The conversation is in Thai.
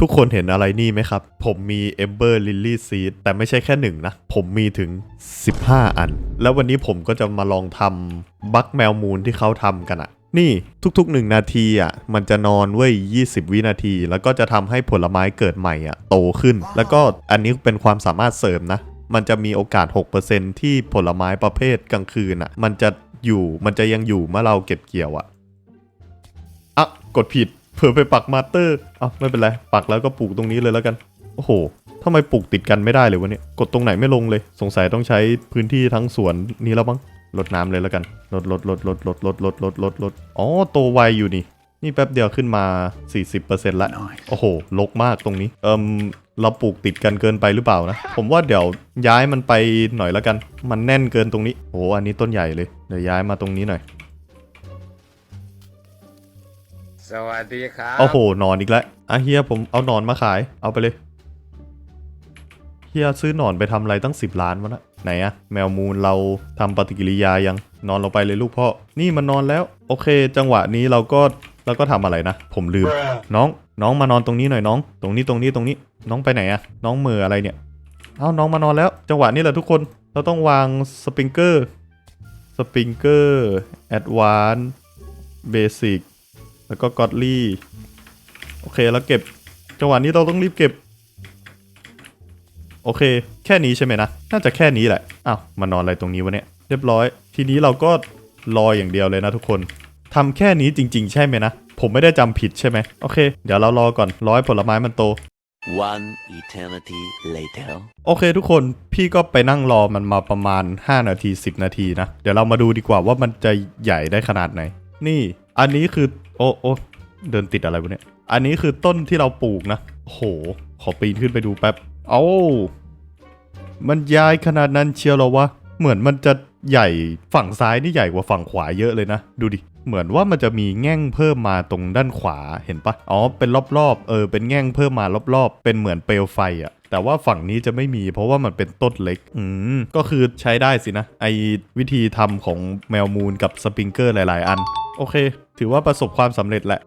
ทุกคนเห็นอะไรนี่ไหมครับ ผมมี Ember Lily Seed แต่ไม่ใช่แค่หนึ่งนะ ผมมีถึง 15 อัน แล้ววันนี้ผมก็จะมาลองทำบัคแมวมูนที่เขาทำกันอะนี่ทุกๆ 1 นาทีอะมันจะนอนเว้ย 20 วินาที แล้วก็จะทำให้ผลไม้เกิดใหม่อะโตขึ้น แล้วก็อันนี้เป็นความสามารถเสริมนะ มันจะมีโอกาส 6%ที่ผลไม้ประเภทกลางคืนอะ มันจะอยู่มันจะยังอยู่เมื่อเราเก็บเกี่ยวอะอะกดผิด เผื่อไปปักมาสเตอร์อะไม่เป็นไร ปักแล้วก็ปลูกตรงนี้เลยแล้วกัน โอ้โหทำไมปลูกติดกันไม่ได้เลยวะเนี่ย กดตรงไหนไม่ลงเลย สงสัยต้องใช้พื้นที่ทั้งสวนนี้แล้วมั้งลดน้ำเลยแล้วกัน ลดลดลดลดลดลดลดลดลดลดอ๋อ โตไวอยู่นี่ นี่แป๊บเดียวขึ้นมา 40%ละโอ้โห ลกมากตรงนี้ เอิมเราปลูกติดกันเกินไปหรือเปล่านะ ผมว่าเดี๋ยวย้ายมันไปหน่อยแล้วกัน มันแน่นเกินตรงนี้ โอ้อันนี้ต้นใหญ่เลย เดี๋ยวย้ายมาตรงนี้หน่อย สวัสดีครับโอ้โหนอนอีกแล้วอะเฮียผมเอานอนมาขาย เอาไปเลยเฮียซื้อหนอนไปทำอะไรตั้ง 10 ล้านวะนะไหนอะแมวมูนเราทำปฏิกิริยายังนอนลงไปเลยลูกพ่อ นี่มันนอนแล้ว โอเค จังหวะนี้เราก็เราก็ทำอะไรนะ ผมลืม น้องน้องมานอนตรงนี้หน่อยน้อง ตรงนี้ตรงนี้ตรงนี้ น้องไปไหนอะน้องเมืออะไรเนี่ยเอาน้องมานอนแล้ว จังหวะนี้แหละทุกคนเราต้องวางสปริงเกอร์สปริงเกอร์แอดวานซ์เบสิก แล้วก็กอดลี่ โอเคแล้วเก็บ จังหวะนี้เราต้องรีบเก็บ โอเค แค่นี้ใช่ไหมนะ น่าจะแค่นี้แหละ อ้าวมานอนอะไรตรงนี้วะเนี่ย เรียบร้อย ทีนี้เราก็รออย่างเดียวเลยนะทุกคนทำแค่นี้จริง ๆ ใช่ไหมนะ ผมไม่ได้จำผิดใช่ไหมโอเค เดี๋ยวเรารอก่อนรอให้ผลไม้มันโต One eternity later. โอเคทุกคนพี่ก็ไปนั่งรอมันมาประมาณ 5 นาที 10 นาทีนะ เดี๋ยวเรามาดูดีกว่าว่ามันจะใหญ่ได้ขนาดไหน นี่ อันนี้คือโอ้โอ้เดินติดอะไรวะเนี่ย อันนี้คือต้นที่เราปลูกนะโห ขอปีนขึ้นไปดูแป๊บ เอามันย้ายขนาดนั้นเชียวเหรอวะ เหมือนมันจะใหญ่ฝั่งซ้ายนี่ใหญ่กว่าฝั่งขวาเยอะเลยนะ ดูดิ เหมือนว่ามันจะมีแง่งเพิ่มมาตรงด้านขวาเห็นปะอ๋อ เป็นรอบๆ เออ เป็นแง่งเพิ่มมารอบๆ เป็นเหมือนเปลวไฟอะแต่ว่าฝั่งนี้จะไม่มีเพราะว่ามันเป็นต้นเล็ก อืม ก็คือใช้ได้สินะ ไอวิธีทำของแมวมูนกับสปริงเกอร์หลาย ๆ อัน โอเค ถือว่าประสบความสำเร็จแหละ